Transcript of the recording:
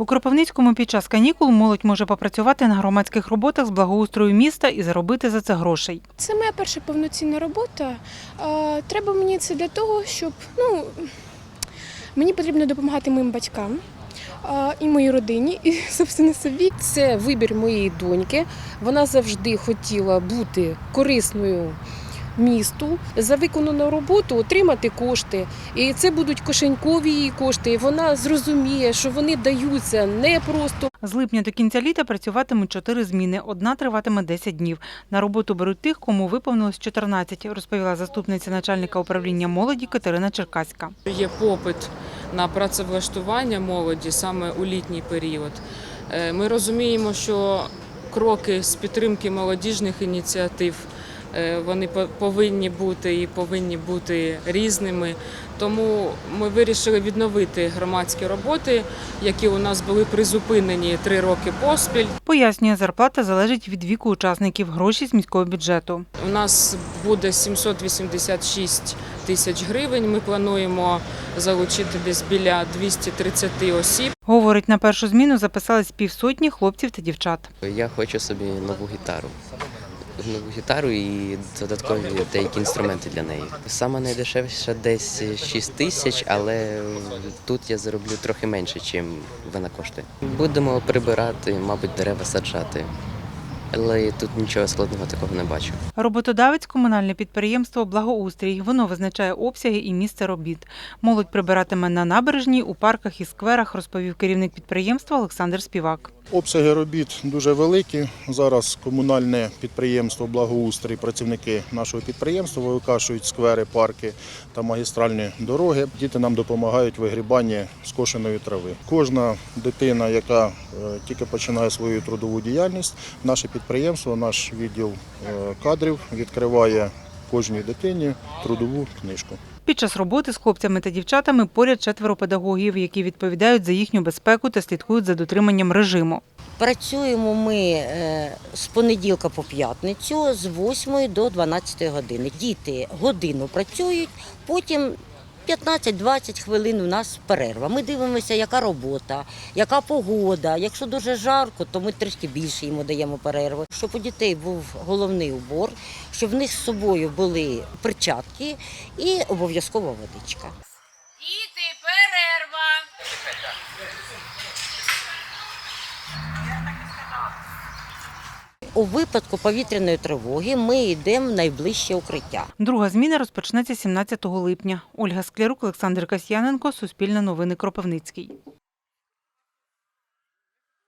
У Кропивницькому під час канікул молодь може попрацювати на громадських роботах з благоустрою міста і заробити за це грошей. Це моя перша повноцінна робота. Треба мені це для того, щоб ну, мені потрібно допомагати моїм батькам і моїй родині, і собственно собі. Це вибір моєї доньки. Вона завжди хотіла бути корисною місту, за виконану роботу отримати кошти. І це будуть кишенькові її кошти. І вона зрозуміє, що вони даються не просто З липня до кінця літа працюватимуть чотири зміни. Одна триватиме 10 днів. На роботу беруть тих, кому виповнилось 14, розповіла заступниця начальника управління молоді Катерина Черкаська. Є попит на працевлаштування молоді саме у літній період. Е, Ми розуміємо, що кроки з підтримки молодіжних ініціатив вони по- повинні бути і повинні бути різними. Тому ми вирішили відновити громадські роботи, які у нас були призупинені три роки поспіль. Пояснює, зарплата залежить від віку учасників гроші з міського бюджету. У нас буде 786 тисяч гривень. Ми плануємо залучити десь біля 230 осіб. Говорить, на першу зміну записались півсотні хлопців та дівчат. Я хочу собі нову гітару. Нову гітару і додаткові деякі інструменти для неї. Саме найдешевше десь 6 тисяч, але тут я зароблю трохи менше, ніж вона коштує. Будемо прибирати, мабуть, дерева саджати. Але тут нічого складного такого не бачу. Роботодавець комунальне підприємство Благоустрій. Воно визначає обсяги і місце робіт. Молодь прибиратиме на набережній, у парках і скверах, розповів керівник підприємства Олександр Співак. Обсяги робіт дуже великі. Зараз комунальне підприємство Благоустрій, працівники нашого підприємства викашують сквери, парки та магістральні дороги. Діти нам допомагають вигрібанні скошеної трави. Кожна дитина, яка е, тільки починає свою трудову діяльність, наше підприємство, наш відділ е, кадрів відкриває кожній дитині трудову книжку. Під час роботи з хлопцями та дівчатами поряд четверо педагогів, які відповідають за їхню безпеку та слідкують за дотриманням режиму. Працюємо ми е, з понеділка по п'ятницю з 8 до 12 години. Діти годину працюють, потім 15-20 хвилин у нас перерва. Ми дивимося, яка робота, яка погода. Якщо дуже жарко, то ми трішки більше йому даємо перерви. Щоб у дітей був головний убор, щоб в них з собою були перчатки і обов'язково водичка. Діти, перерва. У випадку повітряної тривоги ми йдемо в найближче укриття. Друга зміна розпочнеться 17 липня. Ольга Склярук, Олександр Касьяненко, Суспільне новини Кропивницький.